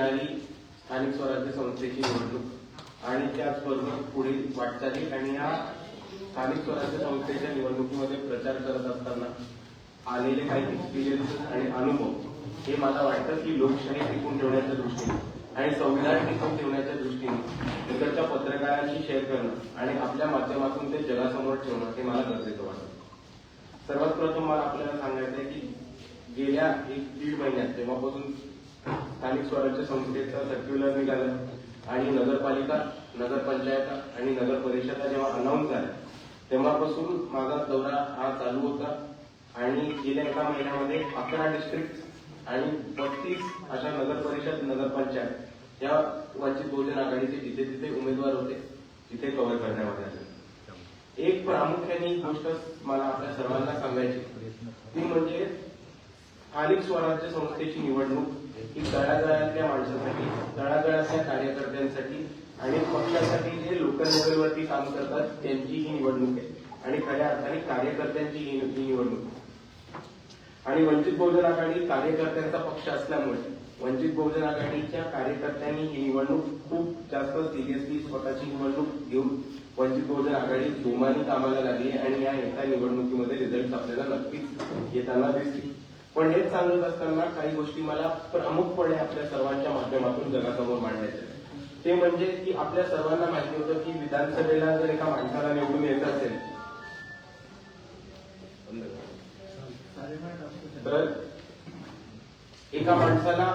येणारी स्थानिक स्वराज्य संस्थेची निवडणूक आणि त्याचबरोबर पुढील वाटचाली आणि या स्थानिक स्वराज्य संस्थेच्या निवडणुकीमध्ये प्रचार करत असताना आलेले काही एक्सपिरियन्स आणि अनुभव हे मला वाटतं की लोकशाही टिकून ठेवण्याच्या दृष्टीने आणि संविधान टिकून ठेवण्याच्या दृष्टीने इकडच्या पत्रकारांशी शेअर करणं आणि आपल्या माध्यमातून ते जगासमोर ठेवणं हे मला गरजेचं वाटतं. सर्वात प्रथम मला आपल्याला सांगायचं आहे की गेल्या एक दीड महिन्यात तेव्हापासून स्थानिक स्वराज्य संस्थेचा सर्क्युलर निघालं आणि नगरपालिका नगरपंचायत आणि नगर परिषदा जेव्हा अनाऊन्स झाल्या तेव्हापासून माझा दौरा हा चालू होता. आणि गेल्या एका महिन्यामध्ये अकरा डिस्ट्रिक्ट आणि बत्तीस अशा नगर परिषद नगरपंचायत या वंचित बहुजन आघाडीचे जिथे तिथे उमेदवार होते तिथे कव्हर करण्यामध्ये आले. एक प्रामुख्याने गोष्ट मला आपल्या सर्वांना सांगायची ती म्हणजे स्थानिक स्वराज्य संस्थेची निवडणूक की तळागाळातल्या माणसासाठी तळागाळातल्या कार्यकर्त्यांसाठी आणि पक्षासाठी जे लोकल लेवलवरती काम करतात त्यांची ही निवडणूक आहे आणि खऱ्या अर्थाने कार्यकर्त्यांची ही ही निवडणूक आहे. आणि वंचित बहुजन आघाडी कार्यकर्त्यांचा पक्ष असल्यामुळे वंचित बहुजन आघाडीच्या कार्यकर्त्यांनी ही निवडणूक खूप जास्त सिरियसली स्वतःची निवडणूक घेऊन वंचित बहुजन आघाडी जोमाने कामाला लागली आणि या एका निवडणुकीमध्ये रिझल्ट आपल्याला नक्कीच येताना दिसतील पण हेच सांगत असताना काही गोष्टी मला प्रमुखपणे आपल्या सर्वांच्या माध्यमातून जगासमोर मांडायच्या ते म्हणजे की आपल्या सर्वांना माहिती होतं की विधानसभेला जर एका माणसाला निवडून येत असेल. तर एका माणसाला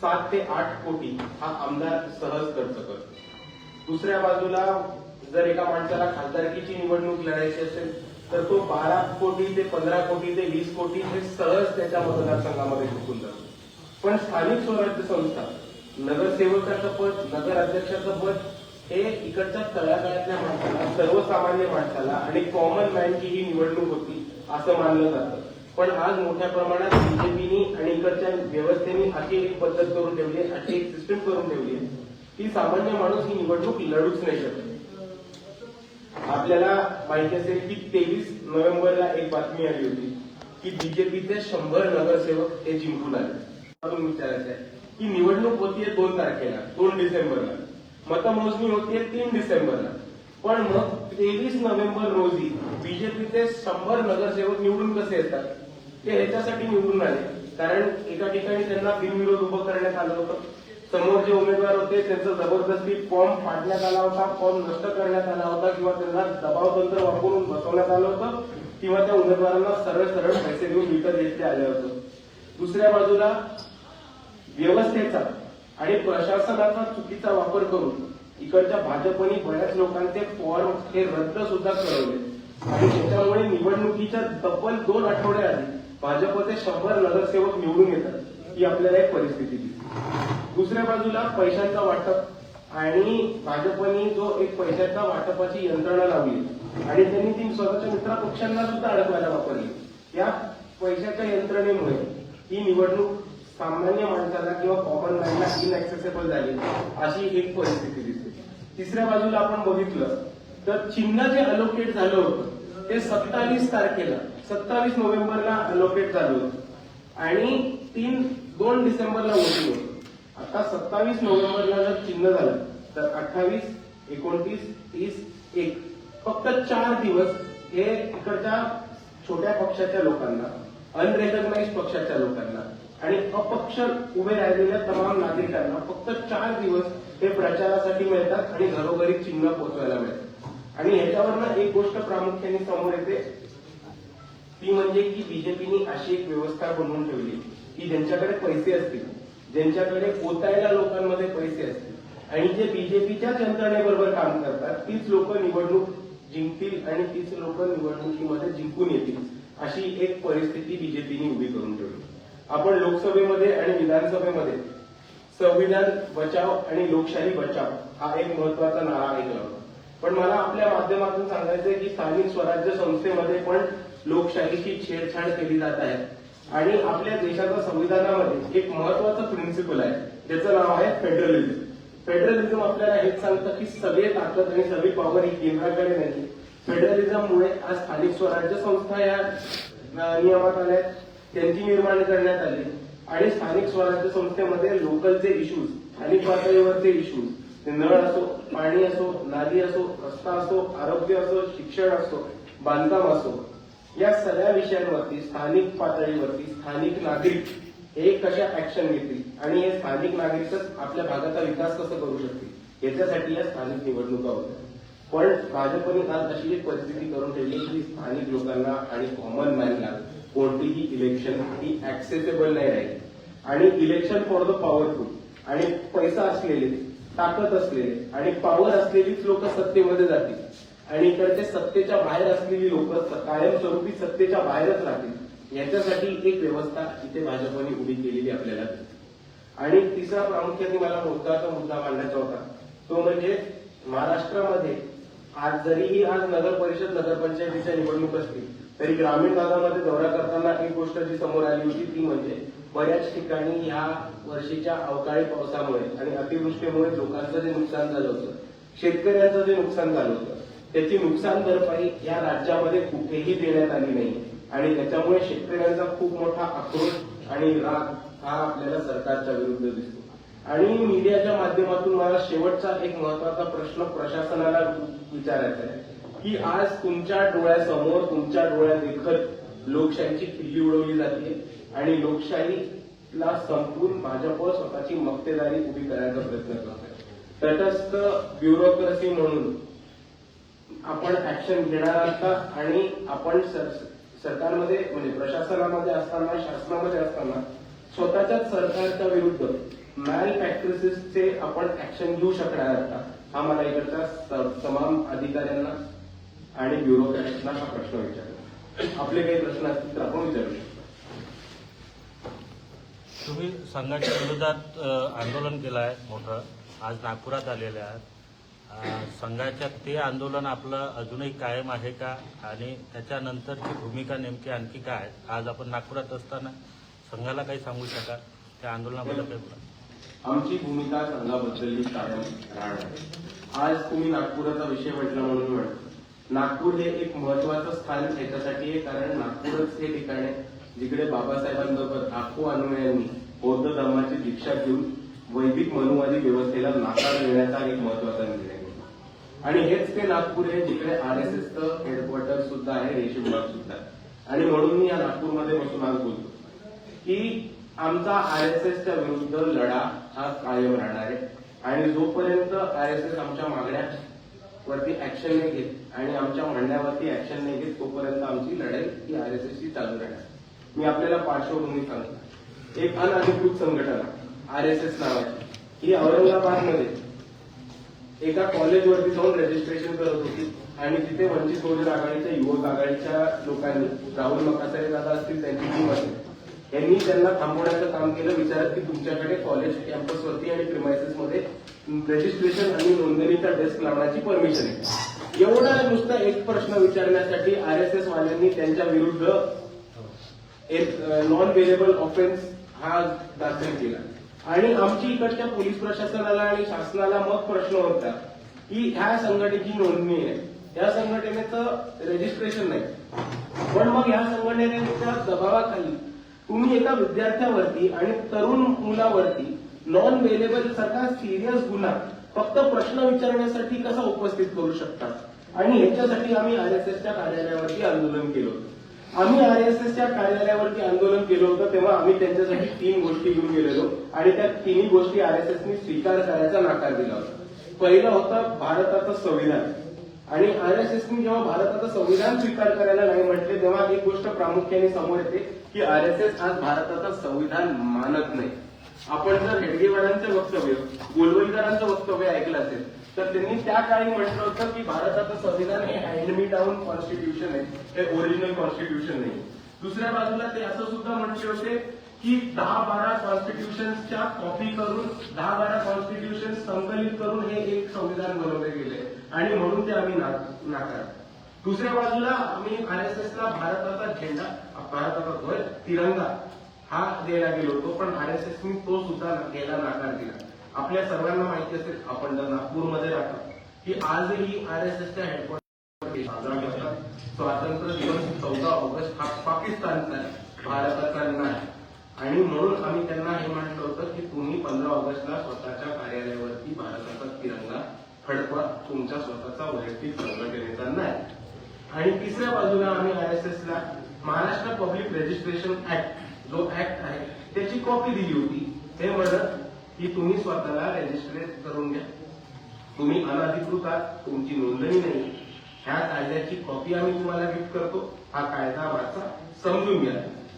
सात ते आठ कोटी हा आमदार सहज खर्च करतो. दुसऱ्या बाजूला जर एका माणसाला खासदारकीची निवडणूक लढायची असेल तर तो बारा कोटी ते पंधरा कोटी ते वीस कोटी हे सहज त्याच्या मतदारसंघामध्ये झुकून जातो. पण स्थानिक स्वराज्य संस्था नगरसेवकाचं पद नगर अध्यक्षाचं पद हे इकडच्या तळागाळातल्या माणसाला सर्वसामान्य माणसाला आणि कॉमन मॅनची ही निवडणूक होती असं मानलं जातं. पण आज मोठ्या प्रमाणात बीजेपीनी आणि इकडच्या व्यवस्थेने अशी एक पद्धत करून ठेवली आहे, अशी एक सिस्टम करून ठेवली आहे. की सामान्य माणूस ही निवडणूक लढूच नाही शकत. आपल्याला माहिती असेल की तेवीस नोव्हेंबरला एक बातमी आली होती की बीजेपीचे शंभर नगरसेवक हे जिंकून आले. अजून विचारायचं आहे की निवडणूक होतीये दोन तारखेला दोन डिसेंबरला. मतमोजणी होतीये तीन डिसेंबरला. पण मग तेवीस नोव्हेंबर रोजी बीजेपीचे शंभर नगरसेवक निवडून कसे येतात? ते ह्याच्यासाठी निवडून आले. कारण एका ठिकाणी त्यांना बिनविरोध उभं करण्यात आलं होतं. समोर जे उमेदवार होते त्यांचा जबरदस्ती फॉर्म फाडण्यात आला होता फॉर्म नष्ट करण्यात आला होता किंवा त्यांना दबाव तंत्र वापरून बसवण्यात आलं होतं किंवा त्या उमेदवारांना सरळ सरळ पैसे देऊन विकत घेतले आले होते. दुसऱ्या बाजूला व्यवस्थेचा आणि प्रशासनाचा चुकीचा वापर करून इकडच्या भाजपने बऱ्याच लोकांचे फॉर्म हे रद्द सुद्धा करवले. आणि त्याच्यामुळे निवडणुकीच्या तब्बल दोन आठवडे आधी भाजपचे शंभर नगरसेवक निवडून येतात ही आपल्याला एक परिस्थिती दिसते. दुसऱ्या बाजूला पैशांचा वाटप आणि भाजपने जो एक पैशाचा वाटपाची यंत्रणा लावली आणि त्यांनी ती स्वतःच्या मित्र पक्षांना सुद्धा अडकवायला वापरली. या पैशाच्या यंत्रणेमुळे ही निवडणूक सामान्य माणसाला किंवा कॉमन मॅनला इनएक्सेसेबल झाली. अशी एक परिस्थिती दिसते. तिसऱ्या बाजूला आपण बघितलं तर चिन्ह जे अलोकेट झालं होतं ते सत्तावीस तारखेला सत्तावीस नोव्हेंबरला अलोकेट झालं होतं. आणि तीन दोन डिसेंबरला होती. आता सत्तावीस नोव्हेंबरला जर चिन्ह झालं तर अठ्ठावीस एकोणतीस तीस एक. फक्त चार दिवस हे इकडच्या छोट्या पक्षाच्या लोकांना अनरेकग्नाइज पक्षाच्या लोकांना आणि अपक्ष उभे राहिलेल्या तमाम नागरिकांना फक्त चार दिवस हे प्रचारासाठी मिळतात आणि घरोघरी चिन्ह पोहोचवायला मिळतात. आणि ह्याच्यावरनं एक गोष्ट प्रामुख्याने समोर येते. ती म्हणजे की बीजेपीने अशी एक व्यवस्था बनवून ठेवली की ज्यांच्याकडे पैसे असतील ज्यांच्याकडे पोतायला लोकांमध्ये पैसे असतील. आणि जे बीजेपीच्याच यंत्रणेबरोबर काम करतात तीच लोक निवडणूक जिंकतील आणि तीच लोक निवडणुकीमध्ये जिंकून येतील अशी एक परिस्थिती बीजेपीने उभी करून ठेवली. आपण लोकसभेमध्ये आणि विधानसभेमध्ये संविधान बचाव आणि लोकशाही बचाव हा एक महत्त्वाचा नारा ऐकला होता. पण मला आपल्या माध्यमातून सांगायचंय की स्थानिक स्वराज्य संस्थेमध्ये पण लोकशाहीची छेडछाड केली जात आहे. आणि आपल्या देशाच्या संविधानामध्ये एक महत्वाचं प्रिन्सिपल आहे. त्याचं नाव आहे फेडरलिझम फेडरलिझम आपल्याला हेच सांगतं की सगळे ताकद आणि सगळी पॉवर ही केंद्राकडे नाही. फेडरलिझममुळे आज स्थानिक स्वराज्य संस्था या नियमात आल्या त्यांची निर्माण करण्यात आली. आणि स्थानिक स्वराज्य संस्थेमध्ये लोकलचे इश्यूज स्थानिक पातळीवरचे इश्यूज नळ असो पाणी असो नाली असो रस्ता असो आरोग्य असो शिक्षण असो बांधकाम असो या सगळ्या विषयांवरती स्थानिक पातळीवरती स्थानिक नागरिक हे कशा ऍक्शन घेतील आणि हे स्थानिक नागरिकच आपल्या भागाचा विकास कसं करू शकतील याच्यासाठी या स्थानिक निवडणुका होत्या. पण भाजपने आज अशी एक परिस्थिती करून ठेवली की स्थानिक लोकांना आणि कॉमन मॅनला कोणतीही इलेक्शन ही ऍक्सेसेबल नाही राहिली. आणि इलेक्शन फॉर द पॉवरफुल आणि पैसा असलेले ताकद असलेले आणि पॉवर असलेलीच लोक सत्तेमध्ये जातील. आणि इकडचे सत्तेच्या बाहेर असलेली लोक कायमस्वरूपी सत्तेच्या बाहेरच राहतील. याच्यासाठी एक व्यवस्था इथे भाजपने उभी केलेली आपल्याला आणि तिसरा प्रामुख्याने मला मुद्दाचा मुद्दा मांडायचा होता. तो म्हणजे महाराष्ट्रामध्ये आज जरीही आज नगर परिषद नगरपंचायतीच्या निवडणूक असतील तरी ग्रामीण भागामध्ये दौरा करताना एक गोष्ट जी समोर आली होती ती म्हणजे बऱ्याच ठिकाणी ह्या वर्षीच्या अवकाळी पावसामुळे आणि अतिवृष्टीमुळे लोकांचं जे नुकसान झालं होतं शेतकऱ्यांचं जे नुकसान झालं होतं त्याची नुकसान भरपाई या राज्यामध्ये कुठेही देण्यात आली नाही. आणि त्याच्यामुळे शेतकऱ्यांचा खूप मोठा आक्रोश आणि राग हा आपल्याला सरकारच्या विरुद्ध दिसतो. आणि मीडियाच्या माध्यमातून मला शेवटचा एक महत्त्वाचा प्रश्न प्रशासनाला विचारायचा आहे की आज तुमच्या डोळ्यासमोर तुमच्या डोळ्यात देखत लोकशाहीची खिल्ली उडवली जाते आणि लोकशाहीला संपून भाजप स्वतःची मक्तेदारी उभी करायचा प्रयत्न करत आहे तटस्थ ब्युरोक्रेसी म्हणून आपण ऍक्शन घेणार आहात का आणि आपण सरकारमध्ये म्हणजे प्रशासनामध्ये असताना शासनामध्ये असताना स्वतःच्याच सरकारच्या विरुद्ध मॅल प्रॅक्टिसेसचे आपण ऍक्शन घेऊ शकणार आहात. का हा मला इकडच्या तमाम अधिकाऱ्यांना आणि ब्युरोक्रॅट्सना हा प्रश्न विचारला आपले काही प्रश्न असतील तर आपण विचारू शकतो. तुम्ही संघाच्या विरोधात आंदोलन केलं आहे मोठं. आज नागपुरात आलेले आहात. संघाच्या ते आंदोलन आपलं अजूनही कायम आहे का? आणि त्याच्यानंतरची भूमिका नेमकी आणखी काय? आहे? आज आपण नागपुरात असताना संघाला काही सांगू शकाल? त्या आंदोलनाबद्दल काही बोला. आमची भूमिका संघाबद्दल कायम राहणार आज तुम्ही नागपुराचा विषय म्हटला म्हणून म्हणतो नागपूर हे एक महत्वाचं स्थान याच्यासाठी आहे कारण नागपूरच हे ठिकाण आहे जिकडे बाबासाहेबांबरोबर लाखो अनुयायांनी बौद्ध धर्माची दीक्षा घेऊन वैदिक मनुवादी व्यवस्थेला नाकार देण्याचा एक महत्त्वाचा निर्णय आणि हेच ते नागपूर आहे जिकडे आर एस एसचं हेडक्वार्टर सुद्धा आहे रेशीमबाग सुद्धा आणि म्हणून मी या नागपूरमध्ये बसून आज बोलतो की आमचा आर एस एसच्या विरुद्ध लढा हा कायम राहणार आहे. आणि जोपर्यंत आर एस एस आमच्या मागण्या वरती ऍक्शन नाही घेत आणि आमच्या म्हणण्यावरती ऍक्शन नाही घेत तोपर्यंत आमची लढाई ही आर एस एसची चालू राहणार. मी आपल्याला पार्श्वभूमी सांगतो. एक अनधिकृत संघटना आर एस एस नावाची ही औरंगाबादमध्ये एका कॉलेजवरती जाऊन रजिस्ट्रेशन करत होती. आणि तिथे वंचित बहुजन आघाडीच्या युवक आघाडीच्या लोकांनी राहुल मकासारे दादा असतील त्यांची टीम असेल यांनी त्यांना थांबवण्याचं काम केलं. विचारत की तुमच्याकडे कॉलेज कॅम्पसवरती आणि प्रिमायसेसमध्ये रजिस्ट्रेशन आणि नोंदणीचा डेस्क लावण्याची परमिशन आहे. एवढा नुसता एक प्रश्न विचारण्यासाठी आर एस एस वाल्यांनी त्यांच्या विरुद्ध एक नॉन वेलेबल ऑफेन्स हा दाखल केला. आणि आमची इकडच्या पोलीस प्रशासनाला आणि शासनाला मग प्रश्न होता की ह्या संघटनेची नोंदणी आहे. या संघटनेचं रजिस्ट्रेशन नाही. पण मग ह्या संघटनेच्या दबावाखाली तुम्ही एका विद्यार्थ्यावरती आणि तरुण मुलावरती नॉन वेलेबल सारखा सिरियस गुन्हा फक्त प्रश्न विचारण्यासाठी कसा उपस्थित करू शकता? आणि ह्याच्यासाठी आम्ही आरएसएसच्या कार्यालयावरती आंदोलन केलं होतं एस आरएसएसच्या कार्यालयावरती आंदोलन केलं होतं तेव्हा आम्ही त्यांच्यासाठी तीन गोष्टी घेऊन गेलेलो. आणि त्या तिन्ही गोष्टी आरएसएसनी स्वीकार करायचा नकार दिला होता. पहिलं होतं भारताचं संविधान. आणि आरएसएसनी जेव्हा भारताचं संविधान स्वीकार करायला नाही म्हटले तेव्हा एक गोष्ट प्रामुख्याने समोर येते की आरएसएस आज भारताचं संविधान मानत नाही. आपण जर हेडगेवारांचं वक्तव्य गोलवलकरांचं वक्तव्य ऐकलं असेल तर त्यांनी त्या काळी म्हटलं होतं की भारताचं संविधान हे हँडमी डाऊन कॉन्स्टिट्यूशन आहे. हे ओरिजिनल कॉन्स्टिट्यूशन नाही. दुसऱ्या बाजूला ते असं सुद्धा म्हटले होते की दहा बारा कॉन्स्टिट्यूशनच्या कॉपी करून दहा बारा कॉन्स्टिट्यूशन संकलित करून हे एक संविधान बनवले गेले. आणि म्हणून ते आम्ही नाकार दुसऱ्या बाजूला आम्ही आरएसएसला भारताचा झेंडा भारताचा ध्वज तिरंगा हा द्यायला गेलो होतो पण आरएसएसनी तो सुद्धा घ्यायला नाकार दिला. आपल्या सर्वांना माहिती असेल आपण जर नागपूरमध्ये राहतो की आजही आरएसएसच्या हेडक्वार्टर साजरा करतात. स्वातंत्र्य दिवस चौदा ऑगस्ट हा पाकिस्तानचा आहे भारताचा नाही. आणि म्हणून आम्ही त्यांना हे म्हटलं होतं की तुम्ही पंधरा ऑगस्टला स्वतःच्या कार्यालयावरती भारताचा तिरंगा फडकवा तुमच्या स्वतःचा वैयक्तिक संघटनेचा नाही. आणि तिसऱ्या बाजूला आम्ही आर एस एसला महाराष्ट्र पब्लिक रजिस्ट्रेशन ऍक्ट जो ऍक्ट आहे त्याची कॉपी दिली होती. ते म्हणत की तुम्ही स्वतःला रजिस्ट्रेट करून घ्या. तुम्ही अनधिकृत आहात तुमची नोंदणी नाही. ह्या कायद्याची कॉपी आम्ही तुम्हाला गिफ्ट करतो. हा कायदा वाचा समजून घ्या.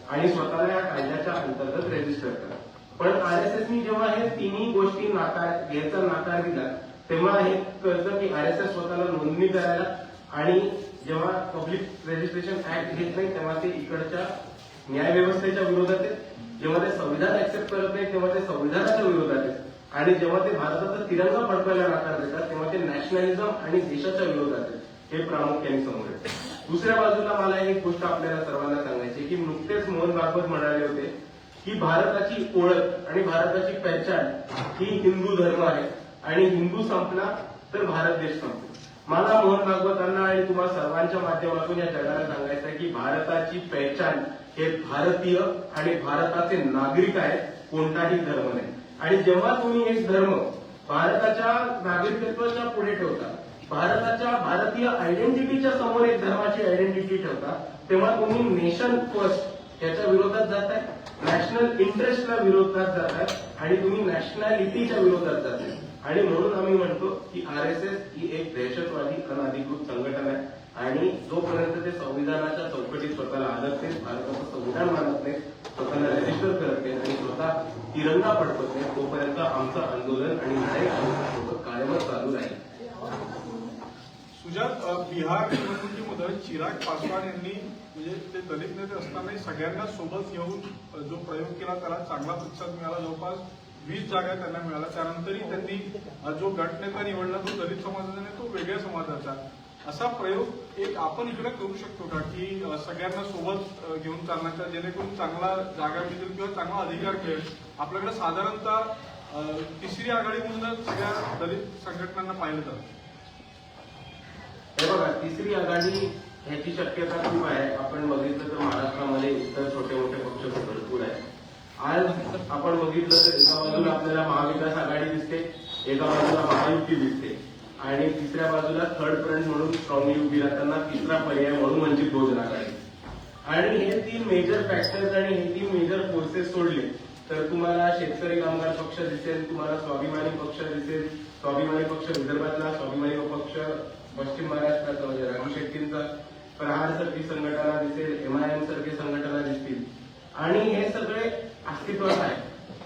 आणि स्वतःला या कायद्याच्या अंतर्गत रेजिस्टर करा. पण आर एस एसनी जेव्हा हे तिन्ही गोष्टी नाकार घ्यायचा नाकार दिला तेव्हा हे कळतं की आर एस एस स्वतःला नोंदणी करायला आणि जेव्हा पब्लिक रजिस्ट्रेशन ऍक्ट घेत नाही तेव्हा ते इकडच्या न्याय व्यवस्थेच्या विरोधात आहेत. जेव्हा ते संविधान ऍक्सेप्ट करत नाही तेव्हा ते संविधानाच्या विरोधात आहेत. आणि जेव्हा ते भारताचा तिरंगा फडकायला नकार देतात तेव्हा ते नॅशनॅलिझम आणि देशाच्या विरोधात आहेत. हे प्रामुख्याने समोर येते. दुसऱ्या बाजूला मला एक गोष्ट आपल्याला सर्वांना सांगायची की नुकतेच मोहन भागवत म्हणाले होते की भारताची ओळख आणि भारताची पहचान ही हिंदू धर्म आहे. आणि हिंदू संपला तर भारत देश संपला. मला मोहन भागवतांना आणि तुम्हाला सर्वांच्या माध्यमातून या जगाला सांगायचं आहे की भारताची पहचान हे भारतीय आणि भारताचे नागरिक आहेत कोणताही धर्म नाही. आणि जेव्हा तुम्ही एक धर्म भारताच्या नागरिकत्वाच्या पुढे ठेवता भारताच्या भारतीय आयडेंटिटीच्या समोर एक धर्माची आयडेंटिटी ठेवता तेव्हा तुम्ही नेशन फर्स्ट याच्या विरोधात जाताय नॅशनल इंटरेस्टला विरोधात जाताय आणि तुम्ही नॅशनॅलिटीच्या विरोधात जाताय. आणि म्हणून आम्ही म्हणतो की आर एस एस ही एक दहशतवादी अनाधिकृत संघटना आहे. आणि जोपर्यंत ते संविधानाच्या चौकटीत स्वतःला आदत नाही भारताचं संविधान मानत नाही स्वतःला रजिस्टर करत नाही आणि स्वतः तिरंगा पडकत नाही तोपर्यंत आमचं आंदोलन आणि लढाई आमच्यासोबत कायमच चालू राहील. सुजात बिहार बिहार निवडणुकीमध्ये चिराग पासवान यांनी म्हणजे ते दलित नेते असतानाही सगळ्यांना सोबत घेऊन जो प्रयोग केला त्याला चांगला प्रतिसाद मिळाला. जवळपास वीस जागा त्यांना मिळाल्या. त्यानंतरही त्यांनी जो गटनेता निवडला तो दलित समाजाचा तो वेगळ्या समाजाचा. असा प्रयोग एक आपण इकडे करू शकतो का? की सगळ्यांना सोबत घेऊन चालण्याचा जेणेकरून चांगला जागा मिळेल किंवा चांगला अधिकार मिळेल. आपल्याकडे साधारणतः तिसरी आघाडी म्हणून सगळ्या दलित संघटनांना पाहिलं जातं. हे बघा तिसरी आघाडी ह्याची शक्यता खूप आहे. आपण बघितलं तर महाराष्ट्रामध्ये इतर छोटे मोठे पक्ष भरपूर आहे आज आपण बघितलं तर एका बाजूला आपल्याला महाविकास आघाडी दिसते एका बाजूला महायुती दिसते. आणि तिसऱ्या बाजूला थर्ड फ्रंट म्हणून स्ट्रॉंगली उभी राहताना तिसरा पर्याय म्हणून वंचित बहुजन आघाडी. आणि हे तीन मेजर फॅक्टर्स आणि हे तीन मेजर फोर्सेस सोडले तर तुम्हाला शेतकरी कामगार पक्ष दिसेल तुम्हाला स्वाभिमानी पक्ष दिसेल. स्वाभिमानी पक्ष विदर्भातला स्वाभिमानी पक्ष पश्चिम महाराष्ट्राचा म्हणजे राघू शेट्टींचा. प्रहार सारखी संघटना दिसेल एमआयएम सारखी संघटना दिसतील. आणि हे सगळे अस्तित्वात आहे.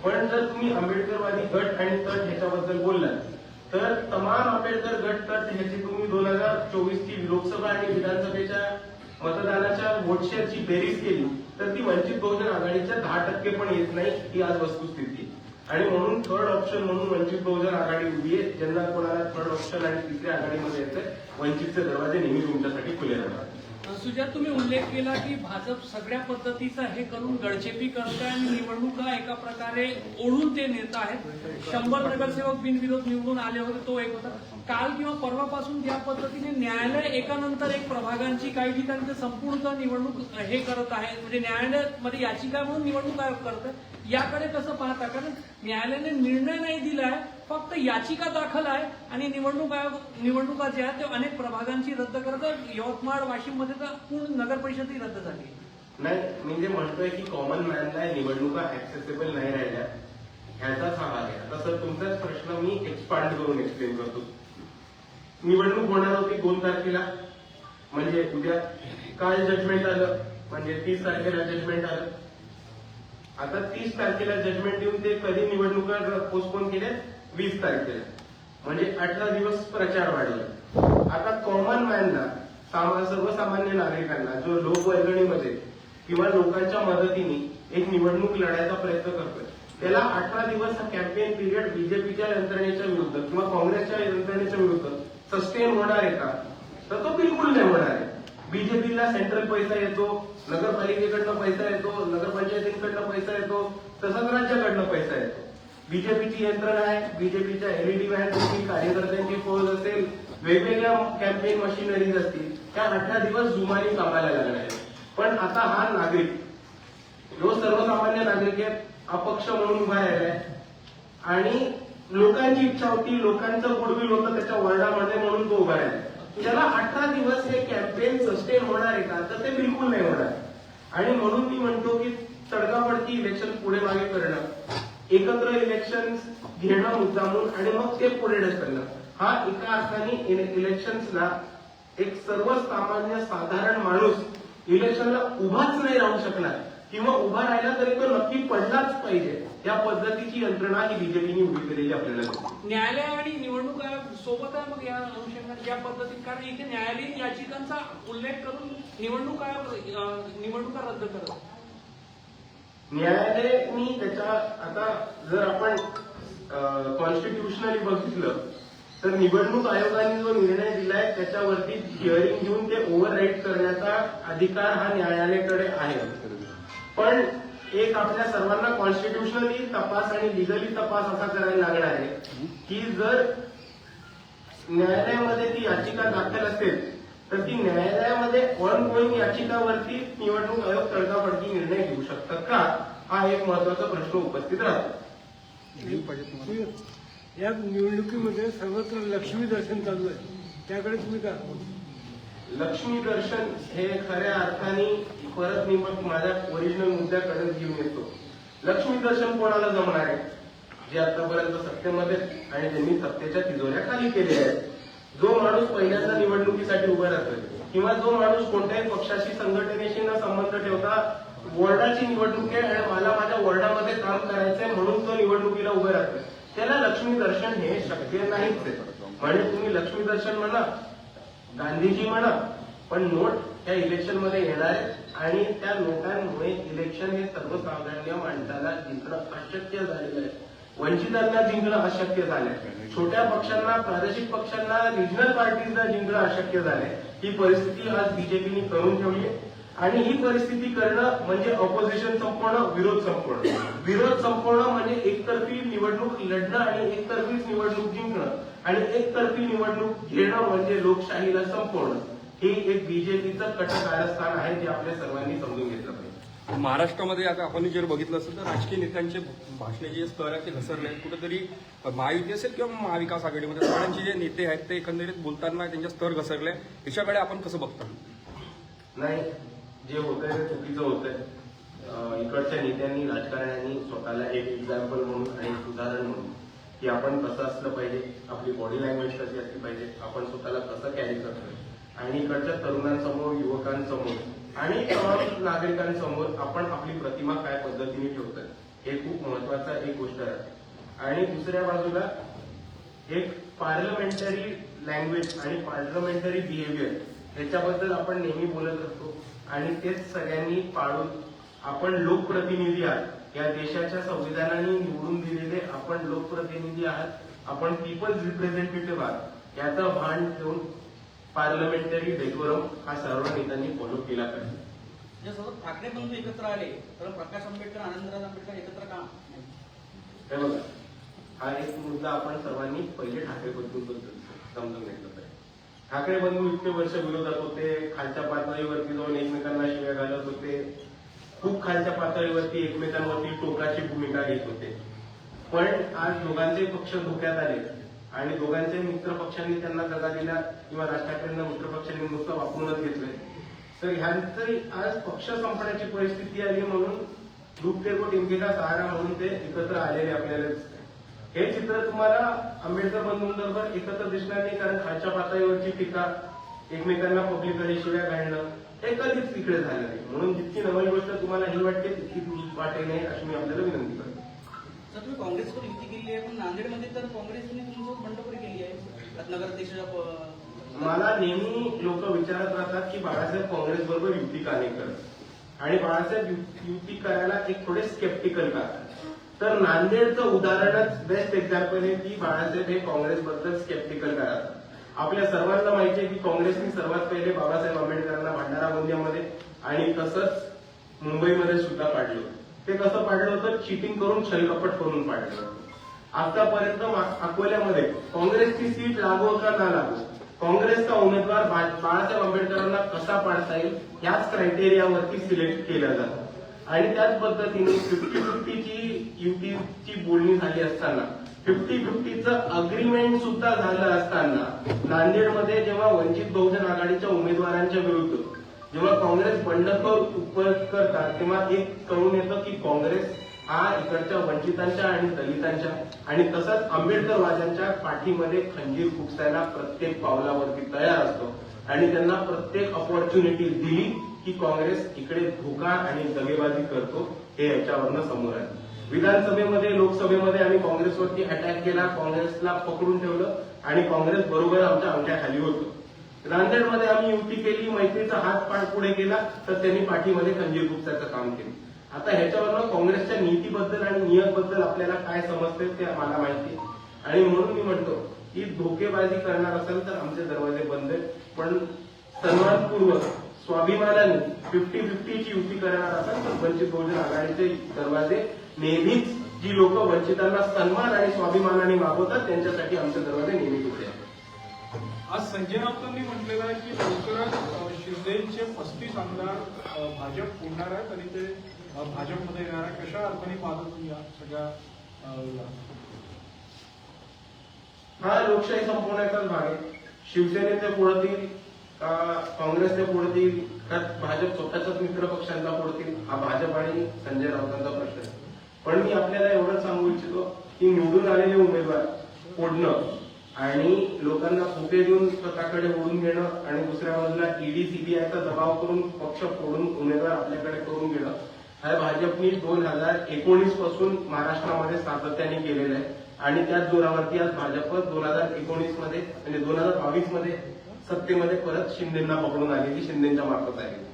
पण जर तुम्ही आंबेडकरवादी गट आणि तट ह्याच्याबद्दल बोललात तर तमाम आंबेडकर गट तट ह्याची तुम्ही दोन हजार चोवीसची लोकसभा आणि विधानसभेच्या मतदानाच्या वोटशेअरची बेरीज केली तर ती वंचित बहुजन आघाडीच्या दहा टक्के पण येत नाही ही आज वस्तुस्थिती. आणि म्हणून थर्ड ऑप्शन म्हणून वंचित बहुजन आघाडी उभी आहे ज्यांना कोणाला थर्ड ऑप्शन आणि तिसऱ्या आघाडीमध्ये येतं वंचितचे दरवाजे नेहमी तुमच्यासाठी खुले राहतात. सुजात तुम्ही उल्लेख केला की भाजप सगळ्या पद्धतीचा हे करून गडचेपी करते आणि निवडणुका एका प्रकारे ओढून ते नेत आहेत. शंभर नगरसेवक बिनविरोध निवडून आले होते तो एक होता. काल किंवा परवापासून ज्या पद्धतीने न्यायालय एकानंतर एक प्रभागांची काही ठिकाणी ते संपूर्ण निवडणूक हे करत आहे. म्हणजे न्यायालयामध्ये याचिका म्हणून निवडणूक आयोग करत आहे याकडे कसं पाहता? कारण न्यायालयाने निर्णय नाही दिलाय फक्त याचिका दाखल आहे आणि निवडणूक आयोग निवडणुका ज्या आहेत त्या अनेक प्रभागांची रद्द करत यवतमाळ वाशिममध्ये तर पूर्ण नगर परिषदही रद्द झाली नाही मी जे म्हणतोय की कॉमन मॅनला निवडणुका ऍक्सेसिबल नाही राहिल्या ह्याचाच हा भाग आहे. आता सर तुमचाच प्रश्न मी एक्सपांड करून एक्सप्लेन करतो. निवडणूक होणार होती दोन तारखेला. म्हणजे उद्या काल जजमेंट आलं म्हणजे तीस तारखेला जजमेंट आलं. आता तीस तारखेला जजमेंट देऊन ते कधी निवडणुका पोस्टपोन केल्या वीस तारखेला. म्हणजे अठरा दिवस प्रचार वाढला. आता कॉमन मॅनला सर्वसामान्य नागरिकांना जो लोकवर्गणीमध्ये किंवा लोकांच्या मदतीने एक निवडणूक लढायचा प्रयत्न करतोय त्याला अठरा दिवस हा कॅम्पेन पिरियड बीजेपीच्या यंत्रणेच्या विरुद्ध किंवा काँग्रेसच्या यंत्रणेच्या विरुद्ध सस्टेन होणार आहे का? तर तो बिलकुल नाही होणार आहे. बीजेपीला सेंट्रल पैसा येतो नगरपालिकेकडनं पैसा येतो नगरपंचायतींकडनं पैसा येतो तसंच राज्याकडनं पैसा येतो. बीजेपीची यंत्रणा आहे बीजेपीच्या एलईडी व्हॅन असतील कार्यकर्त्यांची फौज असेल वेगवेगळ्या कॅम्पेन मशिनरीज असतील त्या अठरा दिवस जुमानी कामाला लागणार आहेत. पण आता हा नागरिक जो सर्वसामान्य नागरिक आहे अपक्ष म्हणून उभा राहिलाय. आणि लोकांची इच्छा होती लोकांचं गुडविल होतं त्याच्या वर्डामध्ये म्हणून तो उभा राहिला. त्याला अठरा दिवस हे कॅम्पेन सस्टेन होणार आहे का तर ते बिलकुल नाही होणार. आणि म्हणून मी म्हणतो की तडकाफडकी इलेक्शन पुढे मागे करणं एकत्र इलेक्शन घेणं मुद्दामून आणि मग ते पुढे ढकलणं. हा एका अर्थाने इलेक्शन्सला एक सर्वसामान्य साधारण माणूस इलेक्शनला उभाच नाही राहू शकणार. किंवा उभा राहिला तरी तो नक्की पडलाच पाहिजे. या पद्धतीची यंत्रणा ही बीजेपीने उभी केलेली आपल्याला न्यायालय आणि निवडणूक आयोग सोबत आहे मग या अनुषंगाने या पद्धतीत कारण इथे न्यायालयीन याचिकांचा उल्लेख करून निवडणूक आयोग निवडणुका रद्द करत न्यायालयाने त्याच्या आता जर आपण कॉन्स्टिट्युशनली बघितलं तर निवडणूक आयोगाने जो निर्णय दिलाय त्याच्यावरती हिअरिंग घेऊन ते ओव्हरराईट करण्याचा अधिकार हा न्यायालयाकडे आहे. पण एक आपल्या सर्वांना कॉन्स्टिट्युशनली तपास आणि लिगली तपास असा करायला लागणार आहे की जर न्यायालयामध्ये ती याचिका दाखल असेल तर ती न्यायालयामध्ये ऑन गोईंग याचिकावरती निवडणूक आयोग तडकाफडकी निर्णय घेऊ शकतात का? हा एक महत्त्वाचा प्रश्न उपस्थित राहतो. या निवडणुकीमध्ये सर्वत्र लक्ष्मी दर्शन चालू आहे. त्याकडे तुम्ही काय लक्ष्मी दर्शन हे खऱ्या अर्थाने परत मी मग माझ्या ओरिजिनल मुद्द्याकडे घेऊन येतो. लक्ष्मी दर्शन कोणाला जमणार आहे? जे आतापर्यंत सत्तेमध्ये आणि ज्यांनी सत्तेच्या तिजोऱ्या खाली केल्या आहेत. जो माणूस पहिल्यांदा निवडणुकीसाठी उभा राहतोय किंवा जो माणूस कोणत्याही पक्षाशी संघटनेशी न संबंध ठेवता वॉर्डाची निवडणूक आहे आणि मला माझ्या वॉर्डामध्ये काम करायचंय म्हणून तो निवडणुकीला उभे राहतोय. त्याला लक्ष्मी दर्शन हे शक्य नाहीच आहे. म्हणजे तुम्ही लक्ष्मी दर्शन म्हणा गांधीजी म्हणा पण नोट त्या इलेक्शनमध्ये येणार आहेत आणि त्या नोटांमुळे इलेक्शन हे सर्वसामान्य माणसाला जिंकणं अशक्य झालेलं आहे. वंचितांना जिंकणं अशक्य झालंय. छोट्या पक्षांना प्रादेशिक पक्षांना रिजनल पार्टीजना जिंकणं अशक्य झालंय. ही परिस्थिती आज बीजेपीने करून ठेवली आणि ही परिस्थिती करणं म्हणजे ऑपोजिशन संपवणं विरोध संपवणं. विरोध संपवणं म्हणजे एकतर्फी निवडणूक लढणं आणि एकतर्फीच निवडणूक जिंकणं. आणि एकतर्फी निवडणूक घेणं म्हणजे लोकशाहीला संपवणं. हे एक बीजेपीचं कटकारस्थान आहे जे आपल्या सर्वांनी समजून घेतलं पाहिजे. महाराष्ट्रामध्ये आता आपण जर बघितलं असेल तर राजकीय नेत्यांचे भाषणे जे स्तर आहे ते घसरले आहेत. कुठेतरी महायुती असेल किंवा महाविकास आघाडीमध्ये सगळ्यांचे जे नेते आहेत ते एकंदरीत बोलताना त्यांचे स्तर घसरले याच्याकडे आपण कसं बघता नाही जे होतंय ते चुकीचं होतंय. आहे इकडच्या नेत्यांनी राजकारण्यांनी स्वतःला एक एक्झाम्पल म्हणून आणि एक उदाहरण म्हणून की आपण कसं असलं पाहिजे आपली बॉडी लँग्वेज कशी असली पाहिजे आपण स्वतःला कसं कॅरी करतोय. आणि इकडच्या तरुणांसमोर युवकांसमोर आणि नागरिकांसमोर आपण आपली प्रतिमा काय पद्धतीने ठेवतोय हे खूप महत्त्वाचा एक गोष्ट आहे आणि दुसऱ्या बाजूला एक पार्लमेंटरी लँग्वेज आणि पार्लमेंटरी बिहेवियर ह्याच्याबद्दल आपण नेहमी बोलत असतो. आणि तेच सगळ्यांनी पाळून आपण लोकप्रतिनिधी आहात. या देशाच्या संविधानाने निवडून दिलेले आपण लोकप्रतिनिधी आहात. आपण पीपल्स रिप्रेझेंटेटिव्ह आहात. याचं भान ठेवून पार्लमेंटरी डेकोरम हा सर्व नेत्यांनी फॉलो केला पाहिजे. ज्यासोबत ठाकरे बंधू एकत्र आले तर प्रकाश आंबेडकर आनंदराज आंबेडकर एकत्र का? नाही? हे बघा हा एक मुद्दा आपण सर्वांनी पहिले ठाकरे बंधूंबद्दल समजून घेतला पाहिजे. ठाकरे बंधू इतके वर्ष विरोधात होते खालच्या पातळीवरती जाऊन एकमेकांना शिव्या घालत होते. खूप खालच्या पातळीवरती एकमेकांवरती टोकाची भूमिका घेत होते. पण आज दोघांचे पक्ष धोक्यात आले. आणि दोघांचे मित्र पक्षांनी त्यांना दगा दिला किंवा राज ठाकरेंना मित्र पक्षांनी नुसतं वापरूनच घेतलंय तर ह्यांचं आज पक्ष संपण्याची परिस्थिती आली म्हणून डुबते को सहारा म्हणून ते एकत्र आलेले आपल्याला दिसतंय. हे चित्र तुम्हाला आंबेडकर बंधूंबरोबर एकत्र दिसणार नाही कारण खालच्या पातळीवरची टीका एकमेकांना पब्लिककडे शिव्या घालणं हे कधीच तिकडे झालं नाही. म्हणून जितकी नवीन गोष्ट तुम्हाला ही वाटते तितकी वाटे नाही अशी मी आपल्याला विनंती करतो. सर तुम्ही काँग्रेसवर युती केली आहे पण नांदेडमध्ये तर काँग्रेसने तुमच्यावर बंडखोरी केली आहे. रत्नागिरीच्या प- मला नेहमी लोक विचारत राहतात की बाळासाहेब काँग्रेस बरोबर युती का नाही करत? आणि बाळासाहेब यु- युती करायला एक थोडे स्केप्टिकल राहतात तर नांदेडचं उदाहरणच बेस्ट एक्झाम्पल आहे की बाळासाहेब हे काँग्रेस बद्दल स्केप्टिकल करतात आपल्या सर्वांना माहिती आहे की काँग्रेसने सर्वात पहिले बाबासाहेब आंबेडकरांना भंडारा गोंदियामध्ये आणि तसंच मुंबईमध्ये सुद्धा पाडलं ते कसं पाडलं होतं? चिटिंग करून छलकपट करून पाडलं. होतं आतापर्यंत अकोल्यामध्ये काँग्रेसची सीट लागू का ना लागू? काँग्रेसचा उमेदवार बाळासाहेब आंबेडकरांना कसा पाडता येईल? याच क्रायटेरियावरती सिलेक्ट केला जातो. आणि त्याच पद्धतीने फिफ्टी फिफ्टीची युतीची बोलणी झाली असताना फिफ्टी फिफ्टीचं अग्रीमेंट सुद्धा झालं असताना नांदेडमध्ये जेव्हा वंचित बहुजन आघाडीच्या उमेदवारांच्या विरुद्ध जेव्हा काँग्रेस बंडखोर उपयोग करतात तेव्हा एक कळून येतं की काँग्रेस हा इकडच्या वंचितांच्या आणि दलितांच्या आणि तसंच आंबेडकरवाद्यांच्या पाठीमध्ये खंजीर खुपसायला प्रत्येक पावलावरती तयार असतो. आणि त्यांना प्रत्येक ऑपॉर्च्युनिटी दिली की काँग्रेस इकडे धोका आणि दगेबाजी करतो हे याच्यावरनं समोर आहे. विधानसभेमध्ये लोकसभेमध्ये आम्ही काँग्रेसवरती अटॅक केला काँग्रेसला पकडून ठेवलं आणि काँग्रेस बरोबर आमच्या अंगठ्या खाली होतो. नांदेडमध्ये आम्ही युती केली मैत्रीचा हात पाठ पुढे केला तर त्यांनी पाठीमध्ये खंजीर गुप्ताचं काम केलं. आता ह्याच्यावरनं काँग्रेसच्या नीतीबद्दल आणि नियतबद्दल आपल्याला काय समजते ते मला माहिती आणि म्हणून मी म्हणतो की धोकेबाजी करणार असेल तर आमचे दरवाजे बंद आहेत. पण सन्मानपूर्वक स्वाभिमानाने फिफ्टी फिफ्टीची युती करणार असेल तर वंचित बहुजन आघाडीचे दरवाजे नेहमीच जी लोक वंचितांना सन्मान आणि स्वाभिमानाने मागवतात त्यांच्यासाठी आमचे दरवाजे नेहमी उघडे आहेत. आज संजय राऊतांनी म्हटलेलं आहे की लवकरच शिंदेचे पस्तीस आमदार भाजप फोडणार आहेत आणि ते भाजपमध्ये येणार आहे कशा अर्थाने पाहता तुम्ही या सगळ्या हा लोकशाही संपवण्याचाच भाग आहे. शिवसेनेचे फोडतील का काँग्रेसने फोडतील? का भाजप स्वतःच्याच मित्र पक्षांचा फोडतील? हा भाजप आणि संजय राऊतांचा प्रश्न आहे. पण मी आपल्याला एवढंच सांगू इच्छितो की निवडून आलेले उमेदवार फोडणं आणि लोकांना खोके देऊन स्वतःकडे ओढून घेणं आणि दुसऱ्या बाजूला ईडी सीबीआयचा दबाव करून पक्ष फोडून उमेदवार आपल्याकडे करून घेणं हे भाजपनी दोन हजार एकोणीसपासून महाराष्ट्रामध्ये सातत्याने केलेलं आहे. आणि त्याच जोरावरती आज भाजप दोन हजार एकोणीसमध्ये म्हणजे दोन हजार बावीसमध्ये सत्तेमध्ये परत शिंदेना पकडून आलेली शिंदेच्या मार्फत आलेली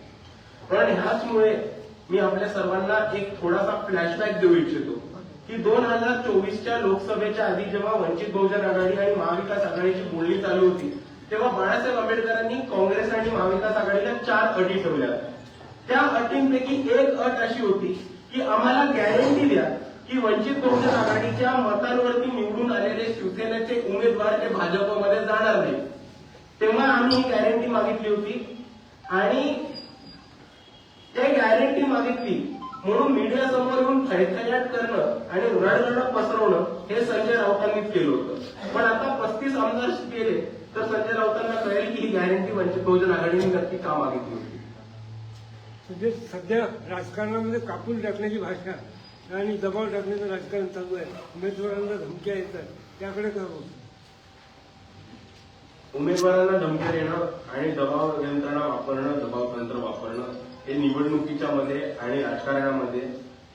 पण ह्याचमुळे मी आपल्या सर्वांना एक थोडासा फ्लॅशबॅक देऊ इच्छितो. की दोन हजार चोवीसच्या लोकसभेच्या आधी जेव्हा वंचित बहुजन आघाडी आणि महाविकास आघाडीची बोलणी चालू होती तेव्हा बाळासाहेब आंबेडकरांनी काँग्रेस आणि महाविकास आघाडीला चार अटी ठेवल्या. त्या अटींपैकी एक अट अशी होती की आम्हाला गॅरंटी द्या की वंचित बहुजन आघाडीच्या मतांवरती निवडून आलेले शिवसेनेचे उमेदवार ते भाजपमध्ये जाणार नाही तेव्हा आम्ही ही गॅरंटी मागितली होती आणि ते गॅरंटी मागितली म्हणून मीडिया समोर येऊन खैखयाट करणं आणि रडरड पसरवणं हे संजय राऊतांनीच केलं होतं. पण आता पस्तीस आमदार गेले तर संजय राऊतांना कळेल की ही गॅरंटी वंचित बहुजन आघाडीने नक्की का मागितली होती? म्हणजे सध्या राजकारणामध्ये कापून टाकण्याची भाषा आणि दबाव टाकण्याचं राजकारण चालू आहे. उमेदवारांना धमक्या येतात. त्याकडे उमेदवारांना धमक्या देणं आणि दबाव यंत्रणा वापरणं दबाव तंत्र वापरणं हे निवडणुकीच्या मध्ये आणि राजकारणामध्ये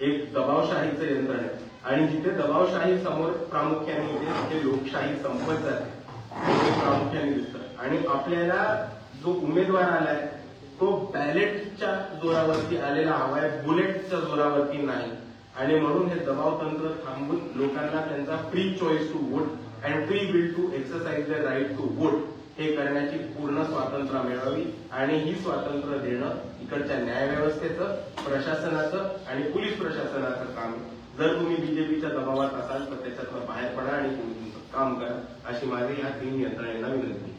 एक दबावशाहीचं यंत्र आहे. आणि जिथे दबावशाही समोर प्रामुख्याने येते तिथे लोकशाही संपत जाते. हे प्रामुख्याने दिसतं. आणि आपल्याला जो उमेदवार आलाय तो बॅलेटच्या जोरावरती आलेला हवाय बुलेटच्या जोरावरती नाही. आणि म्हणून हे दबाव तंत्र थांबून लोकांना त्यांचा free choice to vote and free will to exercise the right to vote हे करण्याची पूर्ण स्वातंत्र्य मिळावी आणि ही स्वातंत्र्य देणं इकडच्या न्यायव्यवस्थेचं प्रशासनाचं आणि पोलीस प्रशासनाचं काम जर तुम्ही बीजेपीच्या दबावात असाल तर त्याच्यातनं बाहेर पडा आणि तुम्ही तुमचं काम करा अशी माझी या तीन यंत्रणेला विनंती आहे.